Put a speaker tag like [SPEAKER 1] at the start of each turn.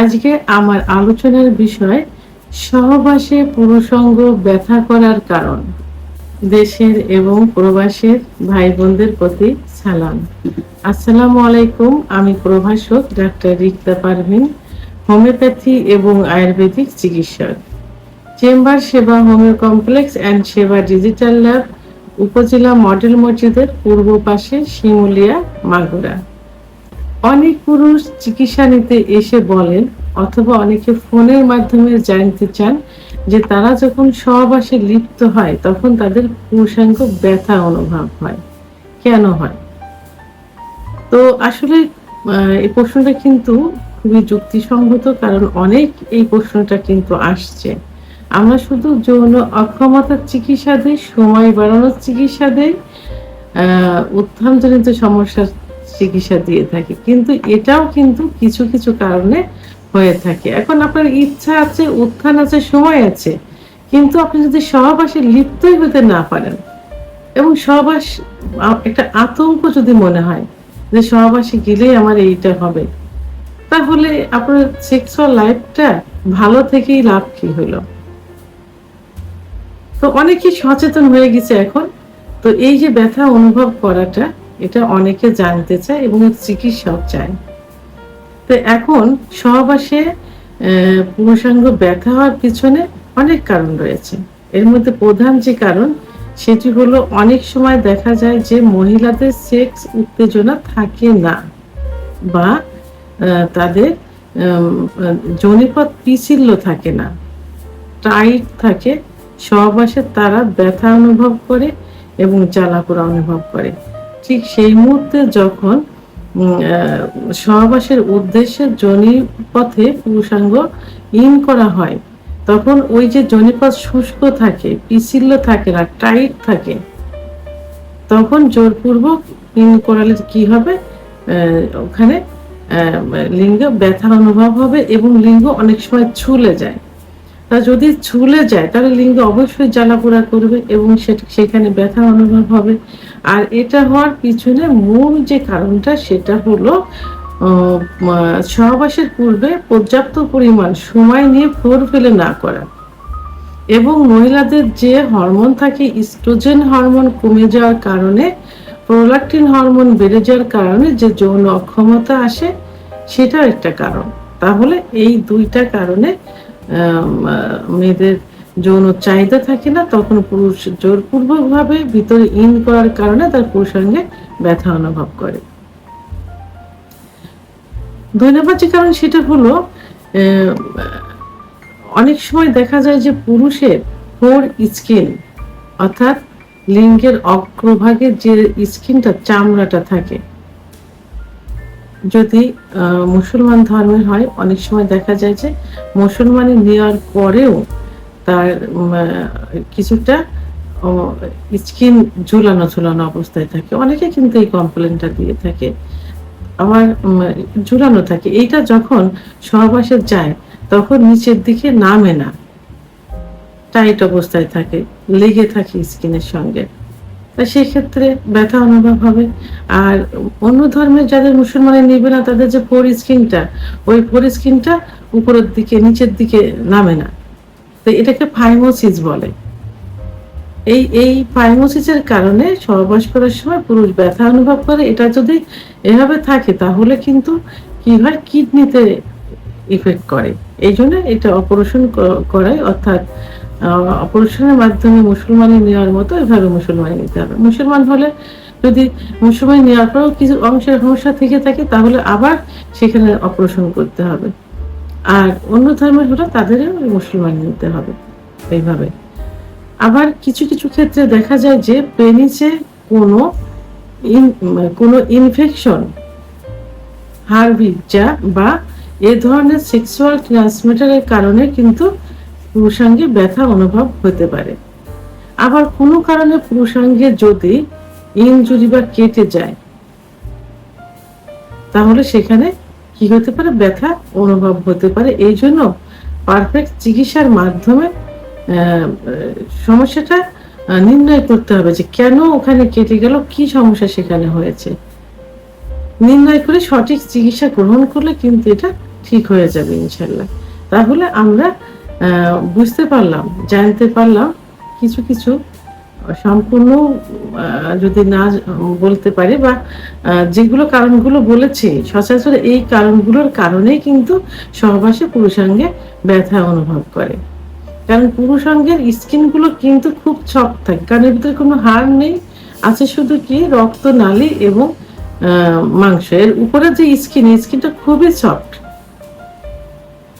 [SPEAKER 1] আজকে আমার আলোচনার বিষয় সহবাসে পুরুষঙ্গ ব্যথা করার কারণ। দেশের এবং প্রবাসের ভাই বোনদের প্রতি সালাম। আসসালামু আলাইকুম, আমি প্রভাষক ডাক্তার রিক্তা পারভিন, হোমিওপ্যাথি এবং আয়ুর্বেদিক চিকিৎসক। Chamber Seba homeo complex and Seba digital lab, উপজেলা মডেল মসজিদের পূর্ব পাশে শিমুলিয়া, মাগুরা। অনেক পুরুষ চিকিৎসা নিতে এসে বলেন অথবা অনেকে ফোনের মাধ্যমে জানতে চান যে তারা যখন সহবাসে লিপ্ত হয় তখন তাদের পুরুষাঙ্গ ব্যথা অনুভব হয়। কেন হয়? তো আসলে এই প্রশ্নটা কিন্তু খুবই যুক্তিসঙ্গত কারণ অনেক এই প্রশ্নটা কিন্তু আসছে। আমরা শুধু যৌন অক্ষমতার চিকিৎসা দিই সময় বাড়ানোর চিকিৎসা আহ, উত্থানজনিত সমস্যার চিকিৎসা দিয়ে থাকি। কিন্তু এটাও কিন্তু কিছু কিছু কারণে হয়ে থাকে। এখন আপনার ইচ্ছা আছে, উত্থান আছে, সময় আছে। কিন্তু আপনি যদি সহবাসে লিপ্তই হতে না পারেন এবং সহবাস, একটা আতঙ্ক যদি মনে হয় যে সহবাসে গেলেই আমার এইটা হবে, তাহলে আপনার সেক্সুয়াল লাইফটা ভালো থেকেই লাভ কি হলো? তো অনেকেই সচেতন হয়ে গেছে এখন। তো এই যে ব্যথা অনুভব করাটা এটা অনেকে জানতে চায় এবং চিকিৎসক চায়। তো এখন সহবাসে পুরুষাঙ্গ ব্যথা হওয়ার পিছনে অনেক কারণ রয়েছে। এর মধ্যে প্রধান যে কারণ সেটি হলো অনেক সময় দেখা যায় যে মহিলাদের সেক্স উত্তেজনা থাকে না বা তাদের আহ, পিছিল্য থাকে না। টাইট থাকে সহবাসে তারা ব্যথা অনুভব করে এবং জ্বালা জ্বালাপোড়া অনুভব করে। ঠিক সেই মুহূর্তে যখন সহবাসের উদ্দেশ্যে জনিপথে পুরুষাঙ্গ ইন করা হয়, তখন ওই যে জনিপথ শুষ্ক থাকে পিছিল্য থাকে না, টাইট থাকে, তখন জোরপূর্বক ইন করালে কি হবে? ওখানে লিঙ্গ ব্যথা অনুভব হবে এবং লিঙ্গ অনেক সময় ছুলে যায়। তা যদি ছুলে যায়, তাহলে লিঙ্গ অবশ্যই জ্বালাপোড়া করবে এবং সেখানে ব্যথা অনুভব হবে। আর এটা হওয়ার পিছনে মূল যে কারণটা, সেটা হলো সহবাসের পূর্বে পর্যাপ্ত পরিমাণ সময় নিয়ে ফ্লোর ফেলে না করা এবং মহিলাদের যে হরমোন থাকে, ইস্ট্রোজেন হরমোন কমে যাওয়ার কারণে, প্রোলাকটিন হরমোন বেড়ে যাওয়ার কারণে যে যৌন অক্ষমতা আসে, সেটাও একটা কারণ। তাহলে এই দুইটা কারণে মেয়েদের যৌন চাহিদা থাকে না, তখন পুরুষ জোরপূর্বক ভাবে ভিতরে ইন করার কারণে তার পুরুষাঙ্গে ব্যথা অনুভব করে। দুই নম্বর যে কারণ সেটা হলো অনেক সময় দেখা যায় যে পুরুষের ফোর স্কিন, অর্থাৎ লিঙ্গের অগ্রভাগের যে স্কিনটা, চামড়াটা থাকে যদি মুসলমান ধর্মের হয়, অনেক সময় দেখা যায় যে মুসলমানি নেওয়ার পরেও তার কিছুটা স্কিন ঝুলানো ঝুলানো অবস্থায় থাকে। অনেকে কিন্তু এই কমপ্লেনটা দিয়ে থাকে। আমার ঝুলানো থাকে। এইটা যখন সহবাসে যায়, তখন নিচের দিকে নামে না। টাইট অবস্থায় থাকে, লেগে থাকে স্কিনের সঙ্গে। তা সেক্ষেত্রে ব্যথা অনুভব হবে। আর অন্য ধর্মের যাদের মুসলমানে নিবে না, তাদের যে ফোর স্কিনটা ওই ফোর স্কিনটা উপরের দিকে, নিচের দিকে নামে না। তো এটাকে ফাইমোসিস বলে। এই এই ফাইমোসিসের কারণে সহবাস করার সময় পুরুষ ব্যথা অনুভব করে। এটা যদি এভাবে থাকে, তাহলে কিন্তু কি হয়? কিডনিতে ইফেক্ট করে। এই জন্য এটা অপারেশন করায়। অর্থাৎ অপারেশনের মাধ্যমে মুসলমানি নেওয়ার মতো এভাবে মুসলমানি নিতে হবে। মুসলমান হলে যদি মুসলমান নেওয়ার পরেও কিছু অংশের সমস্যা থেকে থাকে, তাহলে আবার সেখানে অপারেশন করতে হবে। আর অন্য ধর্মের হলে তাদেরও মুসলমান নিতে হবে এইভাবে। আবার কিছু কিছু ক্ষেত্রে দেখা যায় যে পেনিসে কোনো কোনো ইনফেকশন হাড়বিজ্জা বা এ ধরনের সেক্সুয়াল ট্রান্সমিটারের কারণে কিন্তু পুরুষাঙ্গে ব্যথা অনুভব হতে পারে। আবার কোনো কারণে পুরুষাঙ্গে যদি ইনজুরি বা কেটে যায়, তাহলে সেখানে কি হতে পারে? ব্যথা অনুভব হতে পারে। এই জন্য পারফেক্ট চিকিৎসার মাধ্যমে সমস্যাটা নির্ণয় করতে হবে যে কেন ওখানে কেটে গেল, কি সমস্যা সেখানে হয়েছে। নির্ণয় করে সঠিক চিকিৎসা গ্রহণ করলে কিন্তু এটা ঠিক হয়ে যাবে ইনশাল্লাহ তাহলে আমরা বুঝতে পারলাম, জানতে পারলাম, কিছু কিছু সম্পূর্ণ যদি না বলতে পারি বা যেগুলো কারণগুলো বলেছি, সচরাচর এই কারণগুলোর কারণেই কিন্তু সহবাসে পুরুষাঙ্গে ব্যথা অনুভব করে। কারণ পুরুষাঙ্গের স্কিনগুলো কিন্তু খুব ছক থাকে, কারণ এর ভিতরে কোনো হাড় নেই, আছে শুধু কি রক্ত নালী এবং মাংস। এর উপরে যে স্কিন স্কিনটা খুবই সফট